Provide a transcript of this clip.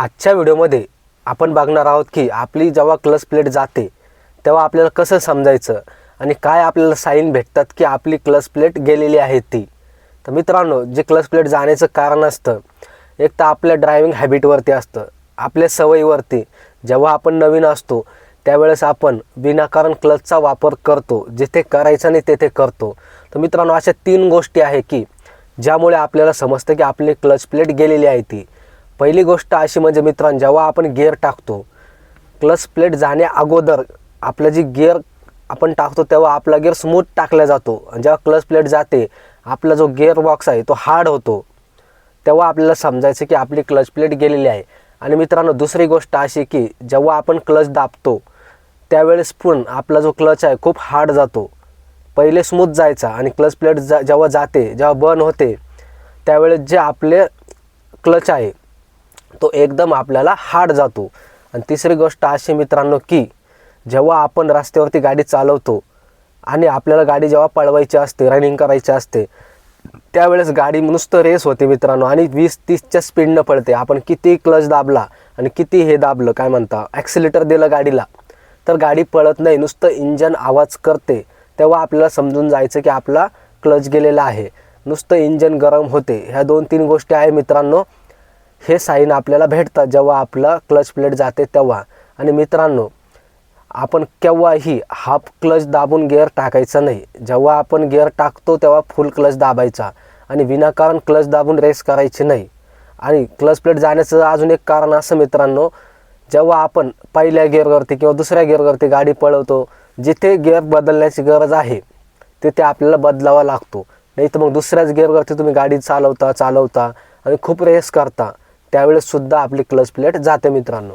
आजच्या व्हिडिओमध्ये आपण बघणार आहोत की आपली जेव्हा क्लच प्लेट जाते तेव्हा आपल्याला कसं समजायचं आणि काय आपल्याला साईन भेटतात की आपली क्लच प्लेट गेलेली आहे ती. तर मित्रांनो जे क्लच प्लेट जाण्याचं कारण असतं एक तर आपल्या ड्रायव्हिंग हॅबिटवरती असतं आपल्या सवयीवरती. जेव्हा आपण नवीन असतो त्यावेळेस आपण विनाकारण क्लचचा वापर करतो जिथे करायचा नाही तेथे करतो. तर मित्रांनो अशा तीन गोष्टी आहे की ज्यामुळे आपल्याला समजतं की आपली क्लच प्लेट गेलेली आहे ती. पहिली गोष्ट अशी म्हणजे मित्रांनो जेव्हा आपण गिअर टाकतो क्लच प्लेट जाण्या अगोदर आपलं जी गिअर आपण टाकतो तेव्हा आपला गिअर स्मूथ टाकला जातो. आणि जेव्हा क्लच प्लेट जाते आपला जो गिअर बॉक्स आहे तो हार्ड होतो. तेव्हा आपल्याला समजायचं की आपली क्लच प्लेट गेलेली आहे. आणि मित्रांनो दुसरी गोष्ट अशी की जेव्हा आपण क्लच दाबतो त्यावेळेस पण आपला जो क्लच आहे खूप हार्ड जातो. पहिले स्मूथ जायचा आणि क्लच प्लेट जा जेव्हा जाते जेव्हा बर्न होते त्यावेळेस जे आपले क्लच आहे तो एकदम आपल्याला हार्ड जातो. आणि तिसरी गोष्ट अशी मित्रांनो की जेव्हा आपण रस्त्यावरती गाडी चालवतो आणि आपल्याला गाडी जेव्हा पळवायची असते रनिंग करायची असते त्यावेळेस गाडी नुसतं रेस होते मित्रांनो आणि वीस तीसच्या स्पीडनं पळते. आपण किती क्लच दाबला आणि किती हे दाबलं काय म्हणता ॲक्सिलेटर दिलं गाडीला. तर गाडी पळत नाही नुसतं इंजन आवाज करते. तेव्हा आपल्याला समजून जायचं की आपला क्लच गेलेला आहे. नुसतं इंजन गरम होते. ह्या दोन तीन गोष्टी आहे मित्रांनो. हे साईन आपल्याला भेटतात जेव्हा आपलं क्लच प्लेट जाते तेव्हा. आणि मित्रांनो आपण केव्हाही हाफ क्लच दाबून गिअर टाकायचा नाही. जेव्हा आपण गिअर टाकतो तेव्हा फुल क्लच दाबायचा. आणि विनाकारण क्लच दाबून रेस करायची नाही. आणि क्लच प्लेट जाण्याचं अजून एक कारण असं मित्रांनो जेव्हा आपण पहिल्या गिअरवरती किंवा दुसऱ्या गिअरवरती गाडी पळवतो जिथे गिअर बदलण्याची गरज आहे तिथे आपल्याला बदलावा लागतो. नाही तर मग दुसऱ्याच गिअरवरती तुम्ही गाडी चालवता चालवता आणि खूप रेस करता. त्यावेळेस सुद्धा आपली क्लच प्लेट जाते मित्रांनो.